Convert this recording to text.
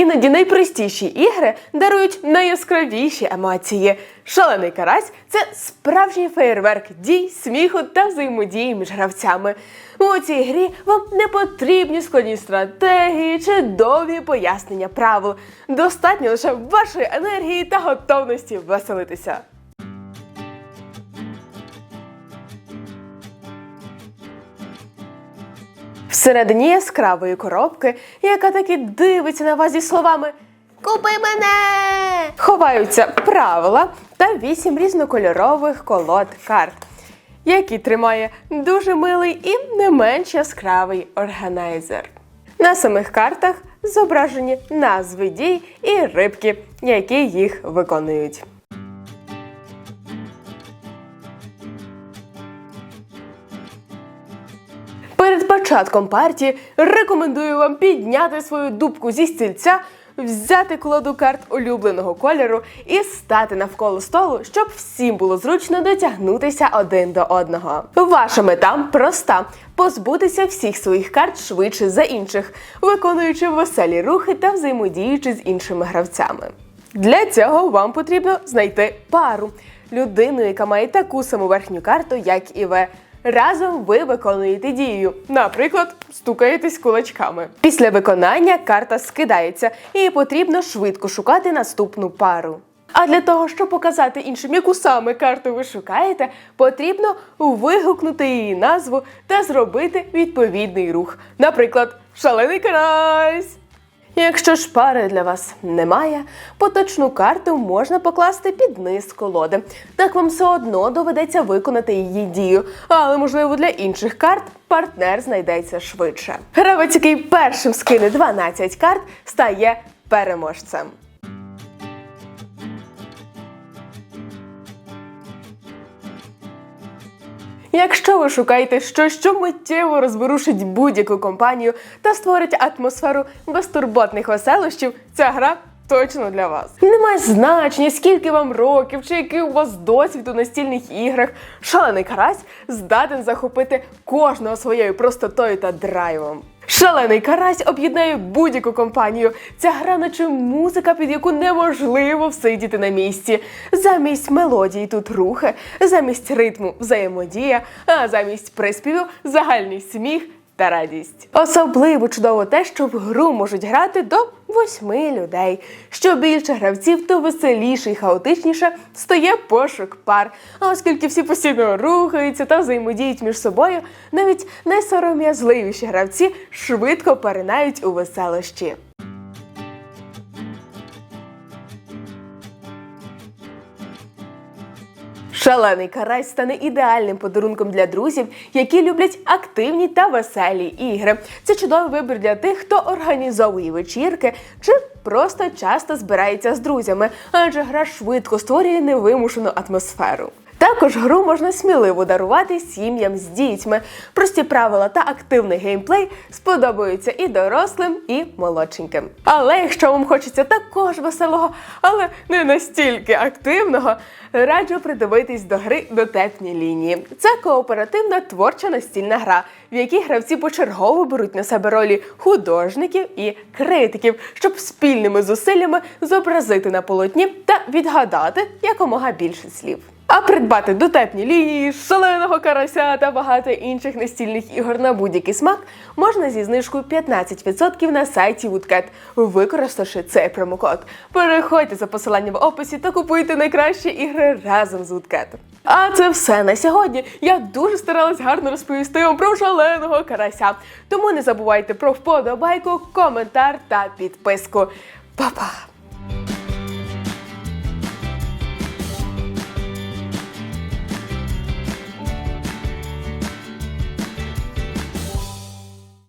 Іноді найпростіші ігри дарують найяскравіші емоції. Шалений карась це справжній феєрверк дій, сміху та взаємодії між гравцями. У цій грі вам не потрібні складні стратегії чи довгі пояснення правил. Достатньо лише вашої енергії та готовності веселитися. Всередині яскравої коробки, яка таки дивиться на вас зі словами Купи мене! Ховаються правила та вісім різнокольорових колод карт, які тримає дуже милий і не менш яскравий органайзер. На самих картах зображені назви дій і рибки, які їх виконують. Початком партії рекомендую вам підняти свою дубку зі стільця, взяти колоду карт улюбленого кольору і стати навколо столу, щоб всім було зручно дотягнутися один до одного. Ваша мета проста позбутися всіх своїх карт швидше за інших, виконуючи веселі рухи та взаємодіючи з іншими гравцями. Для цього вам потрібно знайти пару людину, яка має таку саму верхню карту, як і ви. Разом ви виконуєте дію, наприклад, стукаєтесь кулачками. Після виконання карта скидається, і потрібно швидко шукати наступну пару. А для того, щоб показати іншим, яку саме карту ви шукаєте, потрібно вигукнути її назву та зробити відповідний рух. Наприклад, шалений карась. Якщо ж пари для вас немає, поточну карту можна покласти під низ колоди. Так вам все одно доведеться виконати її дію, але можливо для інших карт партнер знайдеться швидше. Гравець, який першим скине 12 карт, стає переможцем. Якщо ви шукаєте щось, що миттєво розворушить будь-яку компанію та створить атмосферу безтурботних веселощів, ця гра точно для вас. Немає значення, скільки вам років чи який у вас досвід у настільних іграх. Шалений карась здатен захопити кожного своєю простотою та драйвом. Шалений карась об'єднає будь-яку компанію. Ця гра наче музика, під яку неможливо всидіти на місці. Замість мелодії тут рухи, замість ритму взаємодія, а замість приспівів загальний сміх та радість. Особливо чудово те, що в гру можуть грати до восьми людей. Що більше гравців, то веселіше і хаотичніше стає пошук пар. А оскільки всі постійно рухаються та взаємодіють між собою, навіть найсором'язливіші гравці швидко перенають у веселощі. Шалений карась стане ідеальним подарунком для друзів, які люблять активні та веселі ігри. Це чудовий вибір для тих, хто організовує вечірки чи просто часто збирається з друзями, адже гра швидко створює невимушену атмосферу. Також гру можна сміливо дарувати сім'ям з дітьми. Прості правила та активний геймплей сподобаються і дорослим, і молодшеньким. Але якщо вам хочеться також веселого, але не настільки активного, раджу придивитись до гри дотепні лінії. Це кооперативна творча настільна гра, в якій гравці почергово беруть на себе ролі художників і критиків, щоб спільними зусиллями зобразити на полотні та відгадати якомога більше слів. А придбати дотепні лінії, шаленого карася та багато інших настільних ігор на будь-який смак можна зі знижкою 15% на сайті Woodcat, використавши цей промокод. Переходьте за посиланням в описі та купуйте найкращі ігри разом з Woodcat. А це все на сьогодні. Я дуже старалась гарно розповісти вам про шаленого карася. Тому не забувайте про вподобайку, коментар та підписку. Па-па!